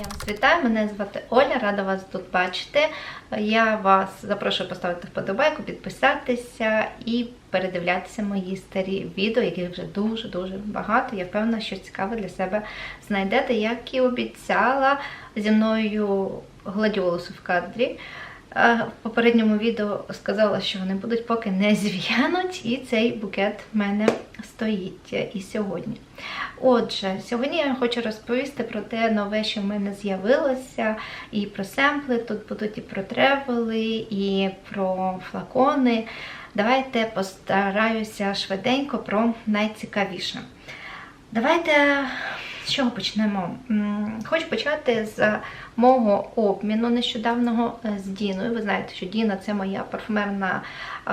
Я вас вітаю, мене звати Оля, рада вас тут бачити. Я вас запрошую поставити вподобайку, підписатися і передивлятися мої старі відео, яких вже дуже-дуже багато. Я впевнена, що цікаве для себе знайдете, як і обіцяла зі мною гладіолусу в кадрі. Е, В попередньому відео сказала, що вони будуть поки не зв'януть, і цей букет в мене стоїть і сьогодні. Отже, сьогодні я хочу розповісти про те нове, що в мене з'явилося, і про семпли. Тут будуть і про тревели, і про флакони. Давайте постараюся швиденько про найцікавіше. Давайте з чого почнемо? Хочу почати з мого обміну нещодавнього е, з Діною. Ви знаєте, що Діна це моя парфумерна е,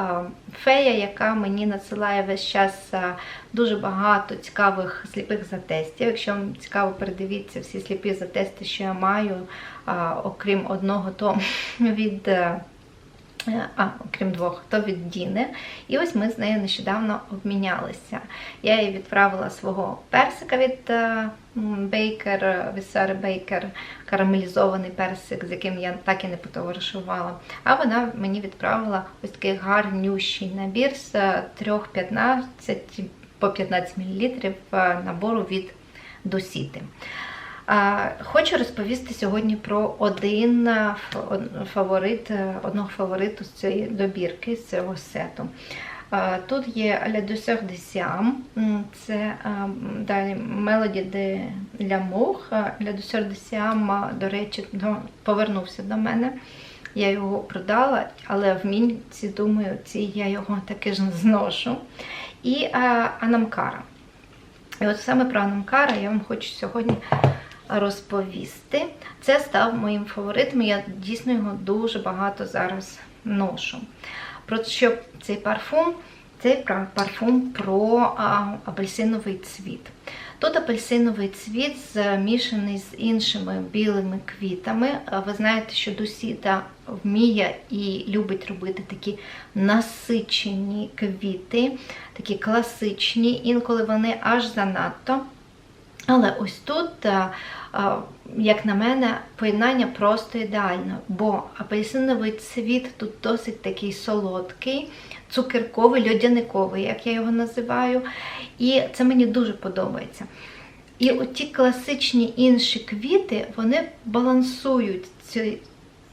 фея, яка мені надсилає весь час е, дуже багато цікавих сліпих затестів. Якщо вам цікаво, передивіться всі сліпі затести, що я маю, е, окрім одного, то від. Е, а, окрім двох, то від Діни. І ось ми з нею нещодавно обмінялися. Я їй відправила свого персика від е, Бейкер, від Сари Бейкер, карамелізований персик, з яким я так і не потоваришувала. А вона мені відправила ось такий гарнющий набір з е, трьох 15 по 15 мл набору від Досіти. Хочу розповісти сьогодні про один од- фаворит, е, одного фавориту з цієї добірки, з цього сету. Тут є Le Douceur de Siam, це м, далі Melody de L'amour. Le Douceur de Siam, до речі, повернувся до мене. Я його продала, але в мінці, думаю, ці я його таки ж зношу. І Анамкара. І от саме про Анамкара я вам хочу сьогодні розповісти. Це став моїм фаворитом. Я дійсно його дуже багато зараз ношу. Про що цей парфум? Цей парфум про апельсиновий цвіт. Тут апельсиновий цвіт змішаний з іншими білими квітами. Ви знаєте, що Дусіта вміє і любить робити такі насичені квіти, такі класичні, інколи вони аж занадто. Але ось тут, е, е, як на мене, поєднання просто ідеально, бо апельсиновий цвіт тут досить такий солодкий, цукерковий, льодяниковий, як я його називаю. І це мені дуже подобається. І оті класичні інші квіти, вони балансують ці,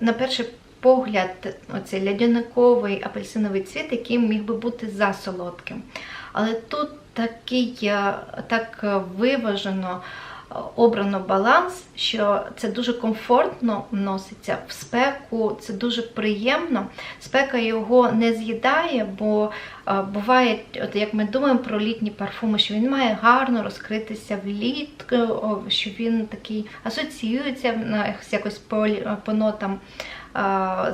на перший погляд, оцей льодяниковий апельсиновий цвіт, який міг би бути засолодким. Але тут такий так е, виважено е, обрано баланс, що це дуже комфортно носиться в спеку, це дуже приємно. Спека його не з'їдає, бо е, буває, от як ми думаємо про літні парфуми, що він має гарно розкритися влітку, що він такий асоціюється на- якось по, по нотам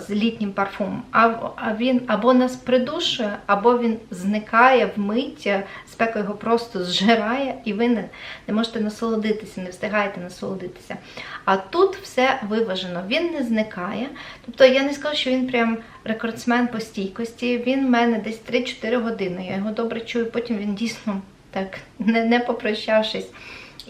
з літнім парфумом. А, він або нас придушує, або він зникає вмить, спека його просто зжирає, і ви не, не можете насолодитися, не встигаєте насолодитися. А тут все виважено, він не зникає. Тобто я не скажу, що він прям рекордсмен по стійкості. Він в мене десь 3-4 години. Я його добре чую, потім він дійсно так, не, не попрощавшись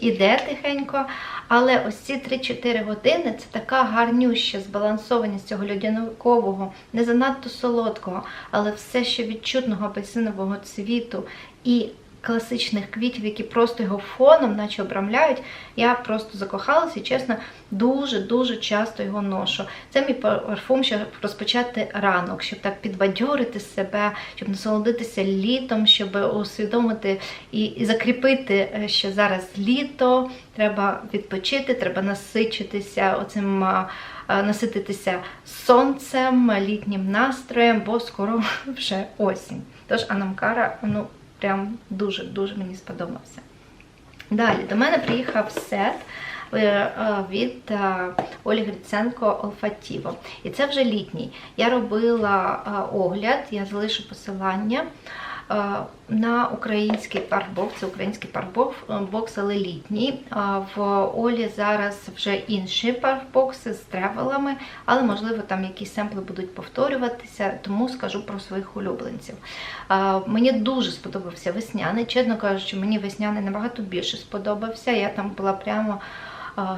іде тихенько. Але ось ці 3-4 години це така гарнюща збалансованість цього льодяникового, не занадто солодкого, але все ще відчутного апельсинового цвіту і класичних квітів, які просто його фоном, наче обрамляють. Я просто закохалася і чесно, дуже-дуже часто його ношу. Це мій парфум, щоб розпочати ранок, щоб так підбадьорити себе, щоб насолодитися літом, щоб усвідомити і, і закріпити, е, що зараз літо, треба відпочити, треба насичитися оцим. а, а, Насититися сонцем, літнім настроєм, бо скоро вже осінь. Тож Анамкара, ну прям дуже-дуже мені сподобався. Далі до мене приїхав сет е, е, від е, Олі Гриценко Олфатіво. І це вже літній. Я робила огляд, я залишу посилання на український парбокс. Це український парбокс, але літній. Е, В Олі зараз вже інші парбокси з тревелами, але можливо там якісь семпли будуть повторюватися, тому скажу про своїх улюбленців. Е, Мені дуже сподобався весняний. Чесно кажучи, мені весняний набагато більше сподобався. Я там була прямо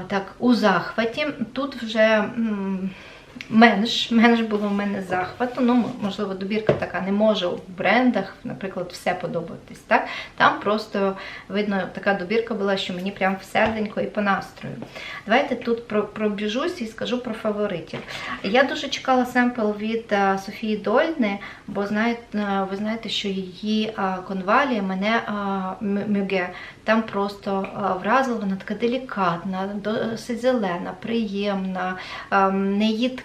так у захваті. Тут вже. Менш, менш було в мене захвату. Ну, можливо, добірка така не може у брендах, наприклад, все подобатись. Так? Там просто видно, така добірка була, що мені прям всерденько і по настрою. Давайте тут пробіжусь і скажу про фаворитів. Я дуже чекала семпл від Софії Дольни, бо знаєте, ви знаєте, що її а, конвалія мене мюге там просто вразила, вона така делікатна, досить зелена, приємна, ем, не їдка,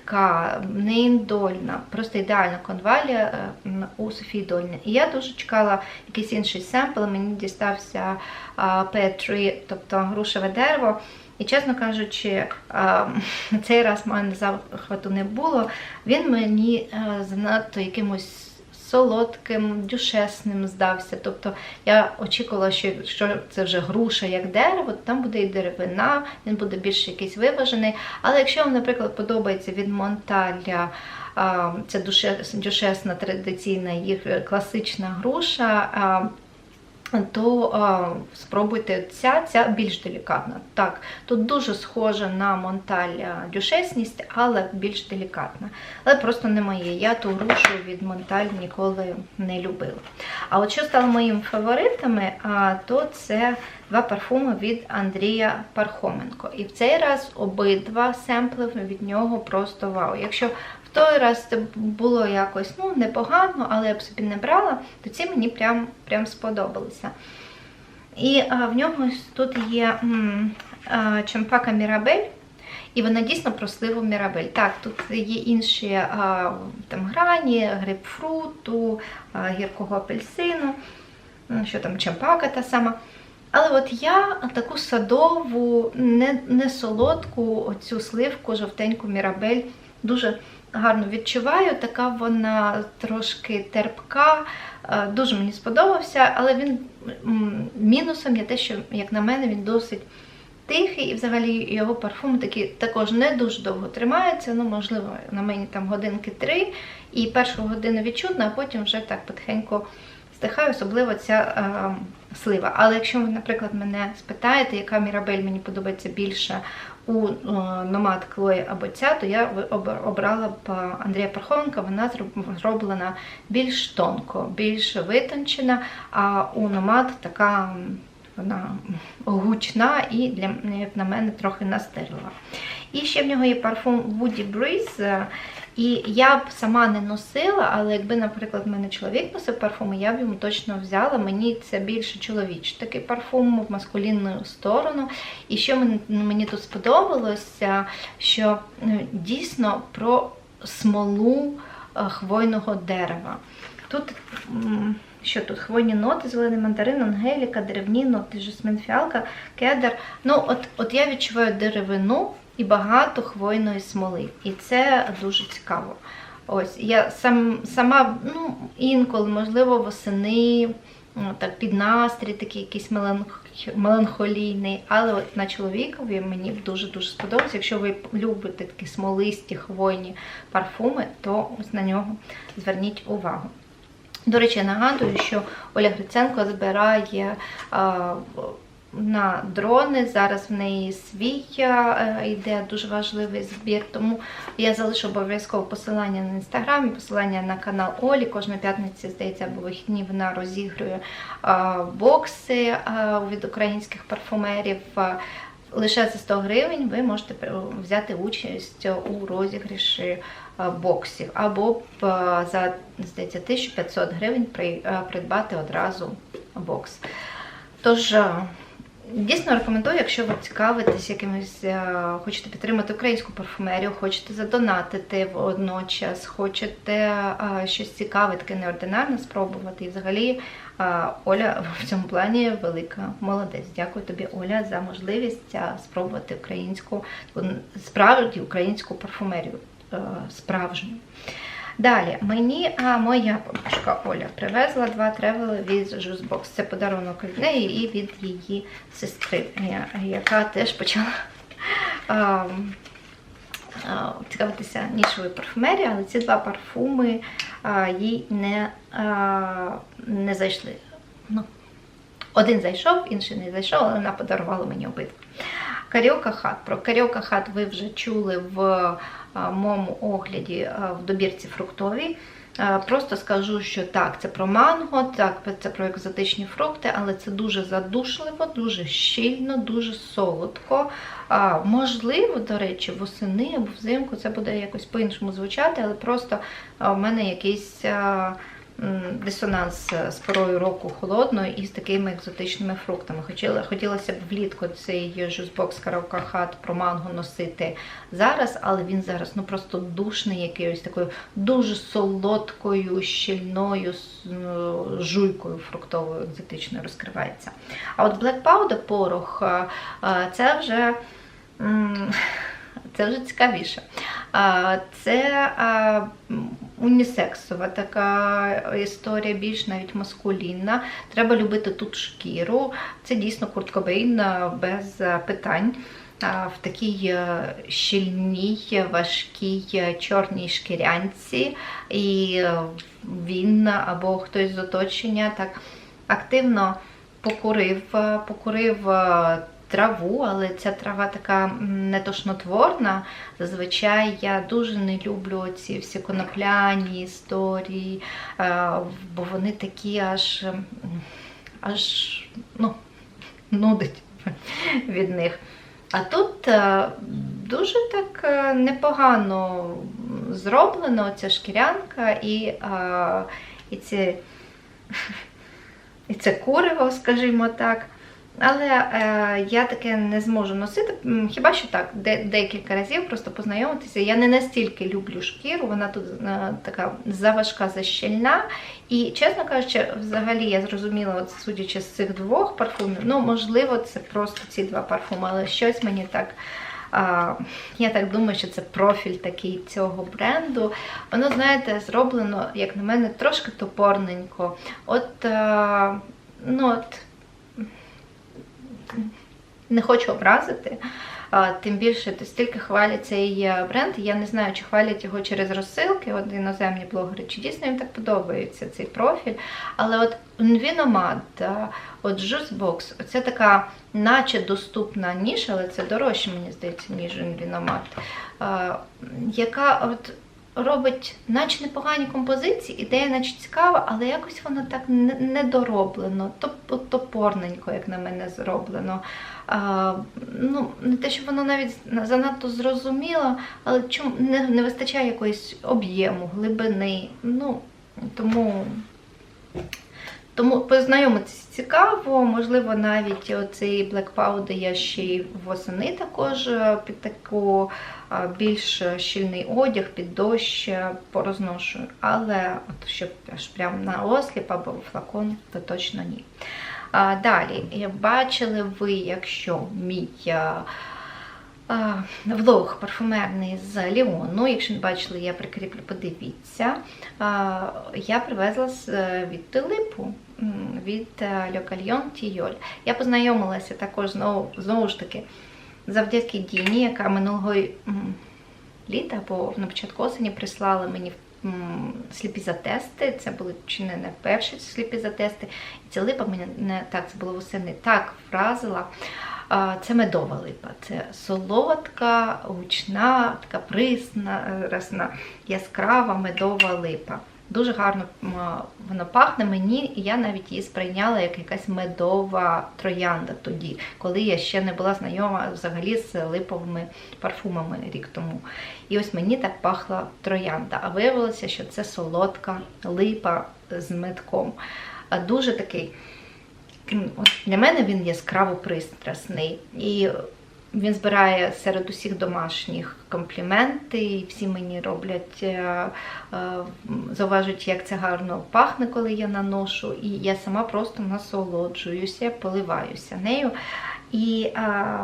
не індольна, просто ідеальна конвалія е, у Софії Дольні. І я дуже чекала якийсь інший семпл, мені дістався а, P3, тобто грушеве дерево. І, чесно кажучи, цей раз мене захвату не було. Він мені е, занадто якимось солодким, дюшесним здався. Тобто я очікувала, що якщо це вже груша як дерево, там буде і деревина, він буде більш якийсь виважений. Але якщо вам, наприклад, подобається від Монталя, ця дюшесна традиційна їх е, класична груша. То а, спробуйте ця, ця більш делікатна. Так, тут дуже схожа на Монталь дюшесність, але більш делікатна. Але просто не моє. Я ту грушу від Монталь ніколи не любила. А от що стало моїми фаворитами, а, то це два парфуми від Андрія Пархоменко. І в цей раз обидва семпли від нього просто вау. Якщо той раз це було якось ну, непогано, але я б собі не брала, то ці мені прям, прям сподобалися. І а, в нього тут є м, а, чемпака Мірабель, і вона дійсно про сливу Мірабель. Так, тут є інші а, там грані, грейпфруту, а, гіркого апельсину, ну, що там чемпака та сама. Але от я таку садову, не, не солодку, оцю сливку, жовтеньку Мірабель дуже гарно відчуваю. Така вона трошки терпка, е, дуже мені сподобався, але він мінусом є те, що, як на мене, він досить тихий, і взагалі його парфум такі також не дуже довго тримається. Ну, можливо, на мені там годинки три, і першу годину відчутно, а потім вже так потихеньку стихає, особливо ця е, слива. Але якщо ви, наприклад, мене спитаєте, яка мірабель мені подобається більше у е, Номад Клої або ця, то я обрала б е, Андрія Пархоменка, вона зроб- зроблена більш тонко, більш витончена, а у Номад така. Вона гучна і для як на мене трохи настирлива. І ще в нього є парфум Woody Breeze. І я б сама не носила, але якби, наприклад, в мене чоловік носив парфуми, я б йому точно взяла. Мені це більше чоловічий такий парфум в маскулінну сторону. І що мені, мені тут сподобалося, що е, дійсно про смолу е, хвойного дерева. Тут що тут? Хвойні ноти, зелений мандарин, ангеліка, деревні ноти, жасмин, фіалка, кедр. Ну, от, от я відчуваю деревину і багато хвойної смоли. І це дуже цікаво. Ось я сам, сама ну, інколи, можливо, восени, ну, так, під настрій, такий якийсь меланх- меланхолійний. Але от на чоловікові мені дуже-дуже сподобається. Якщо ви любите такі смолисті хвойні парфуми, то ось на нього зверніть увагу. До речі, нагадую, що Оля Гриценко збирає а, на дрони. Зараз в неї свій е, йде дуже важливий збір. Тому я залишу обов'язково посилання на інстаграм, і посилання на канал Олі. Кожної п'ятниці, здається, або вихідні вона розігрує бокси від українських парфумерів. Лише за 100 гривень ви можете взяти участь у розіграші е, боксів, або е, за здається, 1500 гривень е, придбати одразу бокс. Тож, е, дійсно рекомендую, якщо ви цікавитесь якимось, е, хочете підтримати українську парфумерію, хочете задонатити водночас, хочете е, щось цікаве, таке неординарне спробувати. І взагалі е, Оля в цьому плані велика молодець. Дякую тобі, Оля, за можливість спробувати українську, справді українську парфумерію. Справжню. Далі, мені а, моя бабушка Оля привезла два тревели від Juicebox. Це подарунок від неї і від її сестри, яка теж почала а, а, цікавитися нішовою парфумерією, але ці два парфуми а, їй не, а, не зайшли. Ну, один зайшов, інший не зайшов, але вона подарувала мені обидва. Каріока хат. Про каріока хат ви вже чули в моєму огляді в добірці фруктовій. Просто скажу, що так, це про манго, так, це про екзотичні фрукти, але це дуже задушливо, дуже щільно, дуже солодко. Можливо, до речі, восени або взимку це буде якось по-іншому звучати, але просто в мене якийсь. Дисонанс з порою року холодною і з такими екзотичними фруктами. Хотілося б влітку цей жузбокс каравка хат про манго носити зараз, але він зараз ну просто душний, якоюсь такою дуже солодкою, щільною ну, жуйкою фруктовою екзотичною розкривається. А от Black Powder порох а, а, це вже. Це вже цікавіше. Це унісексова така історія, більш навіть маскулінна. Треба любити тут шкіру. Це дійсно Курт Кобейн без питань. В такій е, щільній, важкій е, чорній шкірянці, і е, він або хтось з оточення так активно покурив, покурив траву, але ця трава така м, не тошнотворна. Зазвичай я дуже не люблю ці всі конопляні історії, е, бо вони такі аж, аж ну, нудить від них. А тут е, дуже так е, непогано зроблено ця шкірянка і, і ці і це куриво, скажімо так. Але е, я таке не зможу носити. Хіба що так, де, декілька разів просто познайомитися. Я не настільки люблю шкіру, вона тут е, така заважка, защільна. І, чесно кажучи, взагалі я зрозуміла, от, судячи з цих двох парфумів, ну, можливо, це просто ці два парфуми, але щось мені так. Я так думаю, що це профіль такий цього бренду. Воно, знаєте, зроблено, як на мене, трошки топорненько. От, е, ну, от не хочу образити. Тим більше стільки хвалять цей бренд. Я не знаю, чи хвалять його через розсилки, от іноземні блогери, чи дійсно їм так подобається цей профіль. Але от Nvinomad, е, от Juicebox, це така, наче доступна ніша, але це дорожче, мені здається, ніж Nvinomad, е, яка от робить наче непогані композиції, ідея наче цікава, але якось воно так недороблено, топ- топорненько, як на мене, зроблено. А, ну, не те, що воно навіть занадто зрозуміло, але чому не, не вистачає якоїсь об'єму, глибини. Ну, тому, тому познайомитися цікаво, можливо, навіть оцей Black Powder я ще й восени також е, під таку більш щільний одяг, під дощ е, порозношую. Але от щоб аж прям на осліп або флакон, то точно ні. Далі, е, бачили ви, якщо мій влог парфумерний з Ліону, якщо не бачили, я прикріплю, подивіться. Я привезла е, від Тилипу, від Льокальйон Тійоль. Я познайомилася також знову, ж таки завдяки Діні, яка минулого літа або на початку осені прислала мені сліпі затести. Це були чи не, перші сліпі затести. І ця липа мене не так, це було восени, так вразила. Це медова липа. Це солодка, гучна, така присна, е, яскрава медова липа. Дуже гарно м, воно пахне мені, і я навіть її сприйняла як якась медова троянда тоді, коли я ще не була знайома взагалі з липовими парфумами рік тому. І ось мені так пахла троянда. А виявилося, що це солодка липа з медком. Дуже такий. От для мене він яскраво пристрасний. І він збирає серед усіх домашніх компліменти, і всі мені роблять, е, е, зауважують, як це гарно пахне, коли я наношу. І я сама просто насолоджуюся, поливаюся нею. І, е,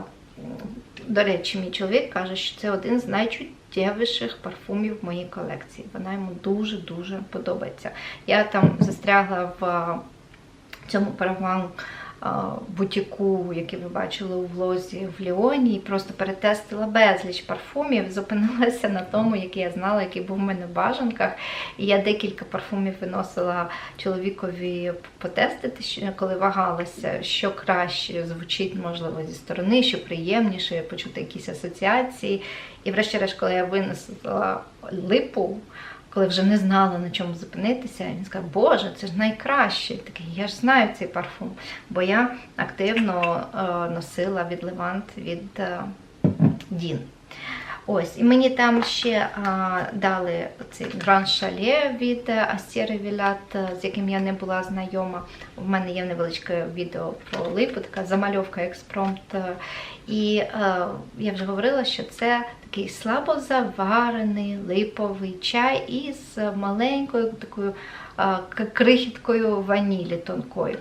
до речі, мій чоловік каже, що це один з найчуттєвіших парфумів в моїй колекції. Вона йому дуже-дуже подобається. Я там застрягла в цьому парфуму а, бутіку, який ви бачили у влозі в Ліоні, і просто перетестила безліч парфумів, зупинилася на тому, який я знала, який був в мене в бажанках. І я декілька парфумів виносила чоловікові потестити, коли вагалася, що краще звучить, можливо, зі сторони, що приємніше, почути якісь асоціації. І врешті-решт, коли я винесла липу, коли вже не знала на чому зупинитися, він сказав, Боже, це ж найкраще. Такий, я ж знаю цей парфум, бо я активно е, носила від Левант від е, Дін. Ось, і мені там ще а, дали цей Гранд Шале від Астєри Вілят, е, з яким я не була знайома. У мене є невеличке відео про липу, така замальовка експромт. е, І е, я вже говорила, що це такий слабозаварений липовий чай із маленькою такою а, крихіткою ванілі тонкою.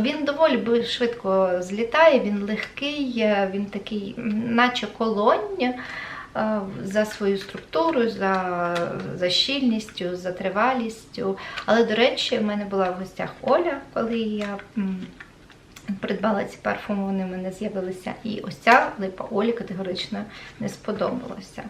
Він доволі швидко злітає, він легкий, е, він такий, наче колоння е, за свою структуру, за, за щільністю, за тривалістю. Але, до речі, в мене була в гостях Оля, коли я. Придбала ці парфуми, вони в мене з'явилися. І ось ця липа Олі категорично не сподобалася.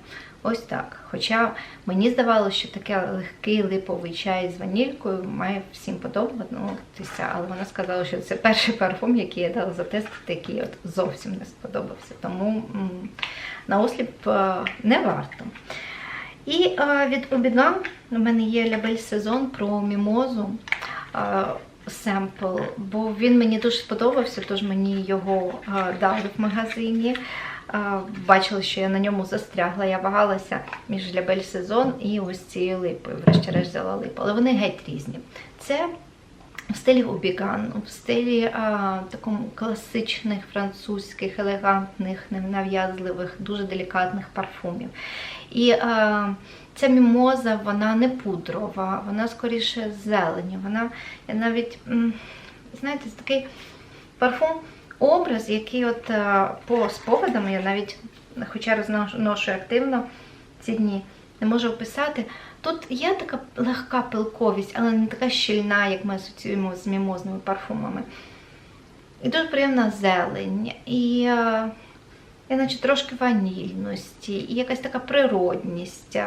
Ось так. Хоча мені здавалося, що таке легкий липовий чай з ванількою має всім подобатися, але вона сказала, що це перший парфум, який я дала затестити, який от зовсім не сподобався. Тому на осліп е, не варто. І е, від Обіган у мене є лябель сезон про мімозу. е, Семпл, бо він мені дуже сподобався, тож мені його дали в магазині. Бачила, що я на ньому застрягла. Я вагалася між лябель сезон і ось цією липою. Врешті-решт взяла липу. Але вони геть різні. Це в стилі Обіган, в стилі а, такому класичних французьких, елегантних, ненав'язливих, дуже делікатних парфумів. І а, ця мімоза, вона не пудрова, вона скоріше зелені. Вона навіть, знаєте, це такий парфум, образ, який от по спогадам я навіть, хоча розношу активно ці дні, не можу описати. Тут є така легка пилковість, але не така щільна, як ми асоціюємо з мімозними парфумами. І дуже приємна зелень, і, е, і наче трошки ванільності, і якась така природність.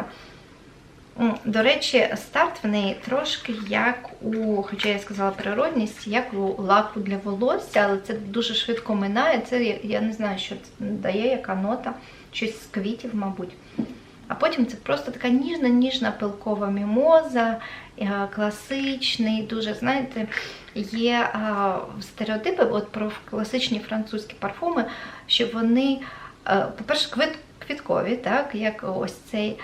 До речі, старт в неї трошки як у, хоча я сказала природність, як у лаку для волосся, але це дуже швидко минає. Це я- я не знаю, що це дає, яка нота, щось з квітів, мабуть. А потім це просто така ніжна-ніжна пилкова мімоза, е, класичний, дуже, знаєте, є е, стереотипи от про класичні французькі парфуми, що вони, е, по-перше, квіткові, так, як ось цей,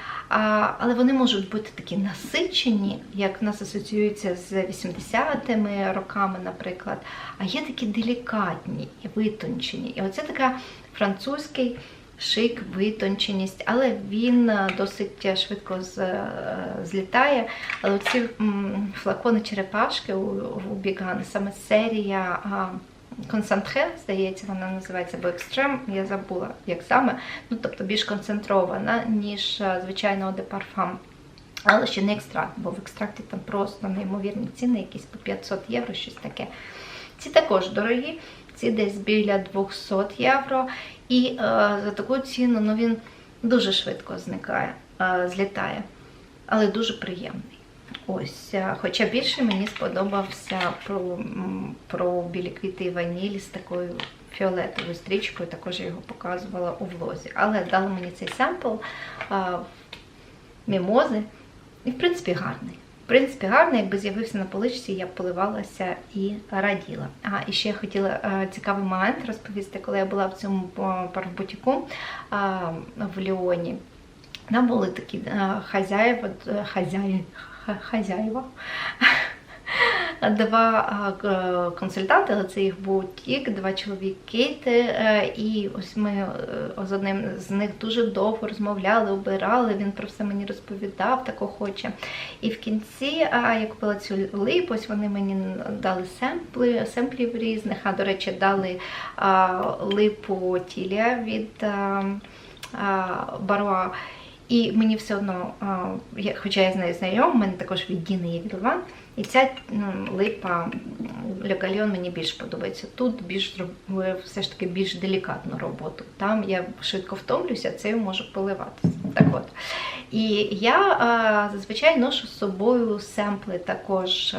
але вони можуть бути такі насичені, як в нас асоціюються з 80-ми роками, наприклад. А є такі делікатні і витончені. І оце така французький шик, витонченість, але він е, досить швидко е, злітає. Але ці флакони черепашки у, Біган, саме серія концентре, здається, вона називається, або екстрем, я забула, як саме, ну тобто більш концентрована, ніж е, звичайно де парфам. Але ще не екстракт, бо в екстракті там просто неймовірні ціни, якісь по 500 євро, щось таке. Ці також дорогі, ці десь біля 200 євро. І е, за таку ціну ну, він дуже швидко зникає, е, злітає, але дуже приємний. Ось, е, хоча більше мені сподобався про, про білі квіти і ванілі з такою фіолетовою стрічкою, також я його показувала у влозі. Але дали мені цей семпл е, мімози, і в принципі гарний. В принципі, гарний, якби з'явився на поличці, я б поливалася і раділа. А і ще я хотіла е, цікавий момент розповісти, коли я була в цьому е, парфбутіку е, в Ліоні. Там були такі хазяїва, е, хазяї, ха- хазяїва. Два консультанти, але це їх був тік, два чоловіки. е, І ось ми е, з одним з них дуже довго розмовляли, обирали. Він про все мені розповідав, так охоче. І в кінці я купила цю липу, ось вони мені дали семпли, семплів різних. А до речі, дали липу тілія від а, Баруа. І мені все одно, хоча я з нею знайома, в мене також від Діни є Вілван, І ця липа липа Легальйон мені більш подобається. Тут більш все ж таки більш делікатну роботу. Там я швидко втомлюся, це можу поливатися. Так от. І я зазвичай ношу з собою семпли також.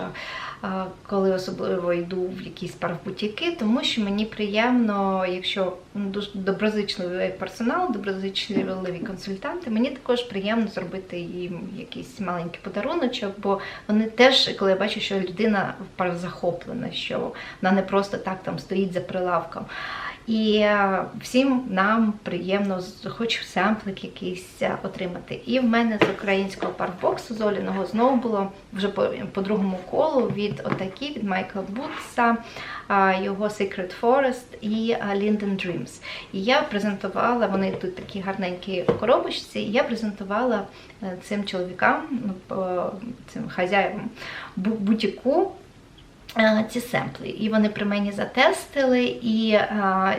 Коли особливо йду в якісь парфбутіки, тому що мені приємно, якщо ну, дуже доброзичливий персонал, доброзичливі консультанти, мені також приємно зробити їм якийсь маленький подаруночок, бо вони теж, коли я бачу, що людина захоплена, що вона не просто так там стоїть за прилавком. І е, всім нам приємно хоч семплик якийсь е, отримати. І в мене з українського парфбоксу з знову було вже по, по другому колу від отакі, від Майкла Бутса, е, його Secret Forest і Linden Dreams. І я презентувала, вони тут такі гарненькі коробочці, і я презентувала цим чоловікам, ну, цим хазяївам бутіку ці семпли. І вони при мені затестили, і е,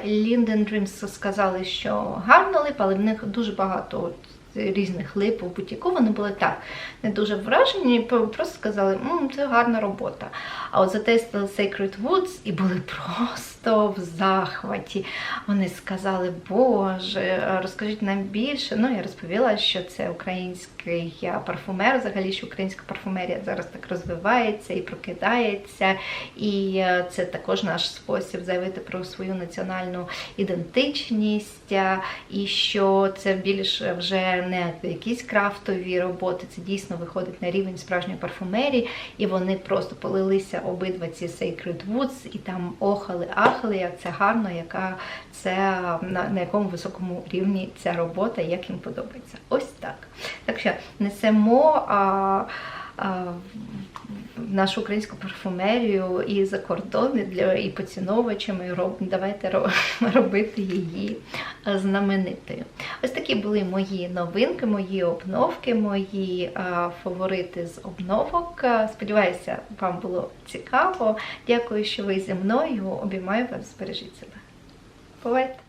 Linden Dreams сказали, що гарно лип, але в них дуже багато різних лип у бутіку. Вони були так не дуже вражені, просто сказали, що це гарна робота. А от затестили Sacred Woods і були просто в захваті. Вони сказали, Боже, розкажіть нам більше. Ну, я розповіла, що це український парфумер, взагалі, що українська парфумерія зараз так розвивається і прокидається. І е, це також наш спосіб заявити про свою національну ідентичність, е, і що це більш вже не якісь крафтові роботи, це дійсно виходить на рівень справжньої парфумерії, і вони просто полилися обидва ці Sacred Woods, і там охали, ахали, як це гарно, яка це на, на якому високому рівні ця робота, як їм подобається. Ось так. Так що несемо. А, нашу українську парфумерію і за кордони для і поціновувачами роб, давайте ро- робити її е, знаменитою. Ось такі були мої новинки, мої обновки, мої а, фаворити з обновок. Е, Сподіваюся, вам було цікаво. Дякую, що ви зі мною. Обіймаю вас, збережіть себе. Бувайте!